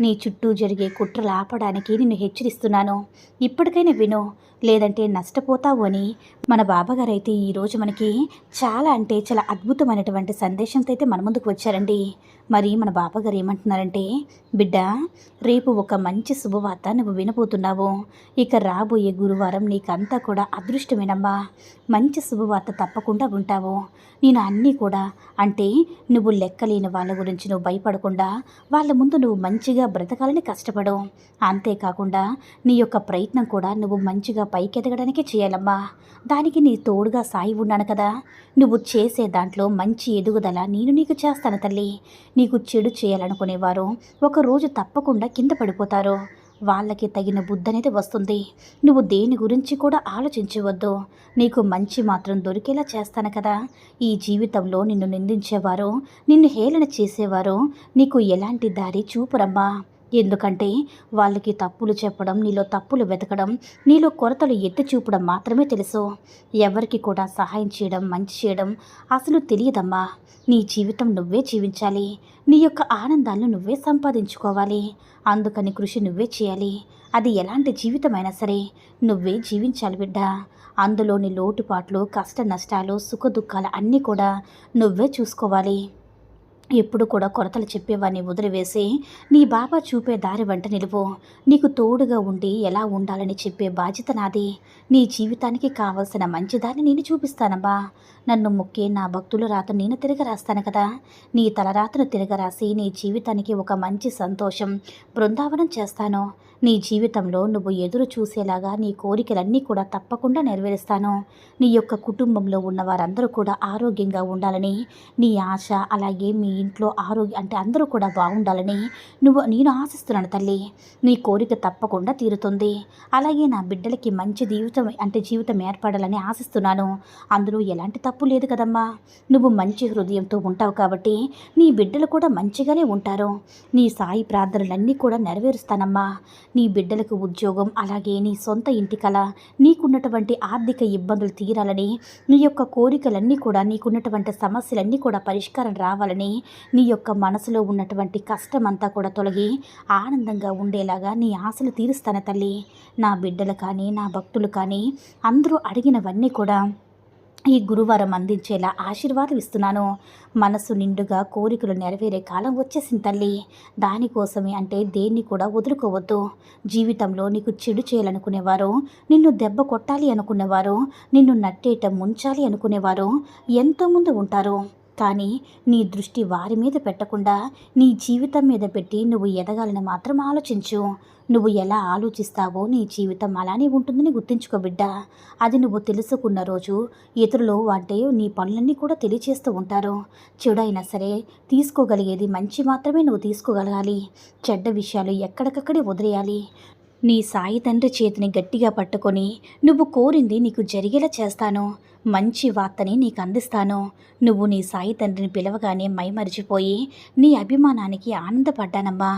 నీ చుట్టూ జరిగే కుట్రలు ఆపడానికి నిన్ను హెచ్చరిస్తున్నాను. ఇప్పటికైనా విను లేదంటే నష్టపోతావు అని మన బాబాగారు అయితే ఈరోజు మనకి చాలా అంటే చాలా అద్భుతమైనటువంటి సందేశంతో అయితే మన ముందుకు వచ్చారండి. మరి మన బాబాగారు ఏమంటున్నారంటే బిడ్డ రేపు ఒక మంచి శుభవార్త నువ్వు వినబోతున్నావు. ఇక రాబోయే గురువారం నీకంతా కూడా అదృష్టమేనమ్మా. మంచి శుభవార్త తప్పకుండా ఉంటావు నేను అన్నీ కూడా అంటే నువ్వు లెక్కలేని వాళ్ళ గురించి నువ్వు భయపడకుండా వాళ్ళ ముందు నువ్వు మంచిగా బ్రతకాలని కష్టపడు అంతేకాకుండా నీ యొక్క ప్రయత్నం కూడా నువ్వు మంచిగా పైకెదగడానికి చేయాలమ్మా. దానికి నీ తోడుగా సాయి ఉన్నాను కదా. నువ్వు చేసే దాంట్లో మంచి ఎదుగుదల నేను నీకు చేస్తాను తల్లి. నీకు చెడు చేయాలనుకునేవారు ఒకరోజు తప్పకుండా కింద పడిపోతారు. వాళ్ళకి తగిన బుద్ధి అనేది వస్తుంది. నువ్వు దేని గురించి కూడా ఆలోచించవద్దు. నీకు మంచి మాత్రం దొరికేలా చేస్తాను కదా. ఈ జీవితంలో నిన్ను నిందించేవారు నిన్ను హేళన చేసేవారు నీకు ఎలాంటి దారి చూపురమ్మా. ఎందుకంటే వాళ్ళకి తప్పులు చెప్పడం నీలో తప్పులు వెతకడం నీలో కొరతలు ఎత్తి చూపడం మాత్రమే తెలుసు. ఎవరికి కూడా సహాయం చేయడం మంచి చేయడం అసలు తెలియదమ్మా. నీ జీవితం నువ్వే జీవించాలి. నీ యొక్క ఆనందాలను నువ్వే సంపాదించుకోవాలి. అందుకని కృషి నువ్వే చేయాలి. అది ఎలాంటి జీవితమైనా సరే నువ్వే జీవించాలి బిడ్డ. అందులోని లోటుపాట్లు కష్ట నష్టాలు సుఖ దుఃఖాలు అన్నీ కూడా నువ్వే చూసుకోవాలి. ఎప్పుడు కూడా కొరతలు చెప్పేవాడిని వదిలివేసి నీ బాబా చూపే దారి వెంట నిలువు. నీకు తోడుగా ఉండి ఎలా ఉండాలని చెప్పే బాధ్యత నాది. నీ జీవితానికి కావలసిన మంచి దాన్ని నేను చూపిస్తానమ్మా నన్ను మొక్కే నా భక్తుల రాత నేను తిరగరాస్తాను కదా. నీ తలరాతను తిరగరాసి నీ జీవితానికి ఒక మంచి సంతోషం బృందావనం చేస్తాను. నీ జీవితంలో నువ్వు ఎదురు చూసేలాగా నీ కోరికలన్నీ కూడా తప్పకుండా నెరవేరుస్తాను. నీ యొక్క కుటుంబంలో ఉన్న వారందరూ కూడా ఆరోగ్యంగా ఉండాలని నీ ఆశ అలాగే మీ ఇంట్లో ఆరోగ్య అంటే అందరూ కూడా బాగుండాలని నువ్వు నేను ఆశిస్తున్నాను తల్లి. నీ కోరిక తప్పకుండా తీరుతుంది. అలాగే నా బిడ్డలకి మంచి జీవితం అంటే జీవితం ఏర్పడాలని ఆశిస్తున్నాను. అందులో ఎలాంటి తప్పు లేదు కదమ్మా. నువ్వు మంచి హృదయంతో ఉంటావు కాబట్టి నీ బిడ్డలు కూడా మంచిగానే ఉంటారు. నీ సాయి ప్రార్థనలన్నీ కూడా నెరవేరుస్తానమ్మా. నీ బిడ్డలకు ఉద్యోగం అలాగే నీ సొంత ఇంటి కళ నీకున్నటువంటి ఆర్థిక ఇబ్బందులు తీరాలని నీ యొక్క కోరికలన్నీ కూడా నీకున్నటువంటి సమస్యలన్నీ కూడా పరిష్కారం రావాలని నీ యొక్క మనసులో ఉన్నటువంటి కష్టమంతా కూడా తొలగి ఆనందంగా ఉండేలాగా నీ ఆశలు తీరుస్తాను తల్లి. నా బిడ్డలు కానీ నా భక్తులు కానీ అందరూ అడిగినవన్నీ కూడా ఈ గురువారం అందించేలా ఆశీర్వాదం ఇస్తున్నాను మనసు నిండుగా కోరికలు నెరవేరే కాలం వచ్చేసింది తల్లి. దానికోసమే అంటే దేన్ని కూడా వదులుకోవద్దు. జీవితంలో నీకు చెడు చేయాలనుకునేవారు నిన్ను దెబ్బ కొట్టాలి అనుకునేవారు నిన్ను నట్టేట ముంచాలి అనుకునేవారు ఎంతోమంది ఉంటారు. కానీ నీ దృష్టి వారి మీద పెట్టకుండా నీ జీవితం మీద పెట్టి నువ్వు ఎదగాలని మాత్రం ఆలోచించు. నువ్వు ఎలా ఆలోచిస్తావో నీ జీవితం అలానే ఉంటుందని గుర్తుంచుకో బిడ్డ. అది నువ్వు తెలుసుకున్న రోజు ఇతరులు అంటే నీ పనులన్నీ కూడా తెలియచేస్తూ ఉంటారు. చెడైనా సరే తీసుకోగలిగేది మంచి మాత్రమే నువ్వు తీసుకోగలగాలి. చెడ్డ విషయాలు ఎక్కడికక్కడే వదిలేయాలి. నీ సాయి తండ్రి చేతిని గట్టిగా పట్టుకొని నువ్వు కోరింది నీకు జరిగేలా చేస్తాను. మంచి వార్తని నీకు అందిస్తాను. నువ్వు నీ సాయి తండ్రిని పిలవగానే మైమరిచిపోయి నీ అభిమానానికి ఆనందపడ్డానమ్మా.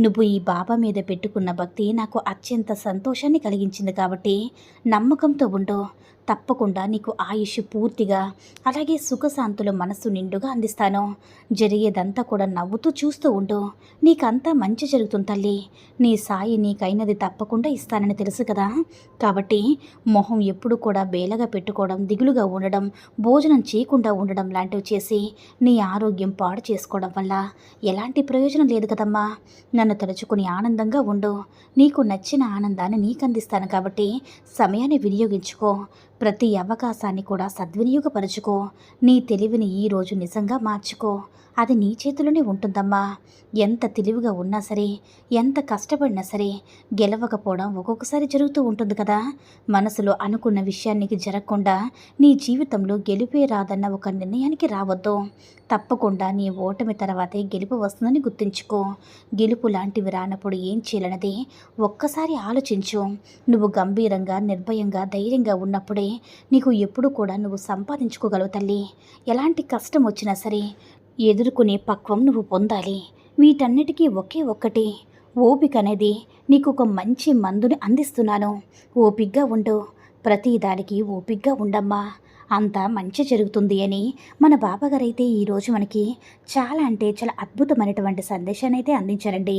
నువ్వు ఈ బాబా మీద పెట్టుకున్న భక్తి నాకు అత్యంత సంతోషాన్ని కలిగించింది కాబట్టి నమ్మకంతో ఉండు. తప్పకుండా నీకు ఆయుష్ పూర్తిగా అలాగే సుఖశాంతులు మనస్సు నిండుగా అందిస్తాను. జరిగేదంతా కూడా నవ్వుతూ చూస్తూ ఉండు. నీకంతా మంచి జరుగుతుంది తల్లి. నీ సాయి నీకైనది తప్పకుండా ఇస్తానని తెలుసు కదా. కాబట్టి మొహం ఎప్పుడు కూడా బేలగా పెట్టుకోవడం దిగులు దిగులుగా ఉండడం భోజనం చేయకుండా ఉండడం లాంటివి చేసి నీ ఆరోగ్యం పాడు చేసుకోవడం వల్ల ఎలాంటి ప్రయోజనం లేదు కదమ్మా. నన్ను తలుచుకుని ఆనందంగా ఉండు. నీకు నచ్చిన ఆనందాన్ని నీకు అందిస్తాను కాబట్టి సమయాన్ని వినియోగించుకో. ప్రతి అవకాశాన్ని కూడా సద్వినియోగపరుచుకో. నీ తెలివిని ఈరోజు నిజంగా మార్చుకో. అది నీ చేతిలోనే ఉంటుందమ్మా. ఎంత తెలివిగా ఉన్నా సరే ఎంత కష్టపడినా సరే గెలవకపోవడం ఒక్కొక్కసారి జరుగుతూ ఉంటుంది కదా. మనసులో అనుకున్న విషయానికి జరగకుండా నీ జీవితంలో గెలిపే రాదన్న ఒక నిర్ణయానికి రావద్దు. తప్పకుండా నీ ఓటమి తర్వాతే గెలుపు వస్తుందని గుర్తుంచుకో. గెలుపు లాంటివి రానప్పుడు ఏం చేయాలన్నది ఒక్కసారి ఆలోచించు. నువ్వు గంభీరంగా నిర్భయంగా ధైర్యంగా ఉన్నప్పుడే నీకు ఎప్పుడు కూడా నువ్వు సంపాదించుకోగలవు తల్లి. ఎలాంటి కష్టం వచ్చినా సరే ఎదుర్కొనే పక్వం నువ్వు పొందాలి. వీటన్నిటికీ ఒకే ఒక్కటి. ఓపిక అనేది నీకు ఒక మంచి మందుని అందిస్తున్నాను. ఓపిగ్గా ఉండు. ప్రతి దానికి ఓపిగ్గా ఉండమ్మా. అంతా మంచి జరుగుతుంది అని మన బాబాగారైతే ఈరోజు మనకి చాలా అంటే చాలా అద్భుతమైనటువంటి సందేశాన్ని అయితే అందించారండి.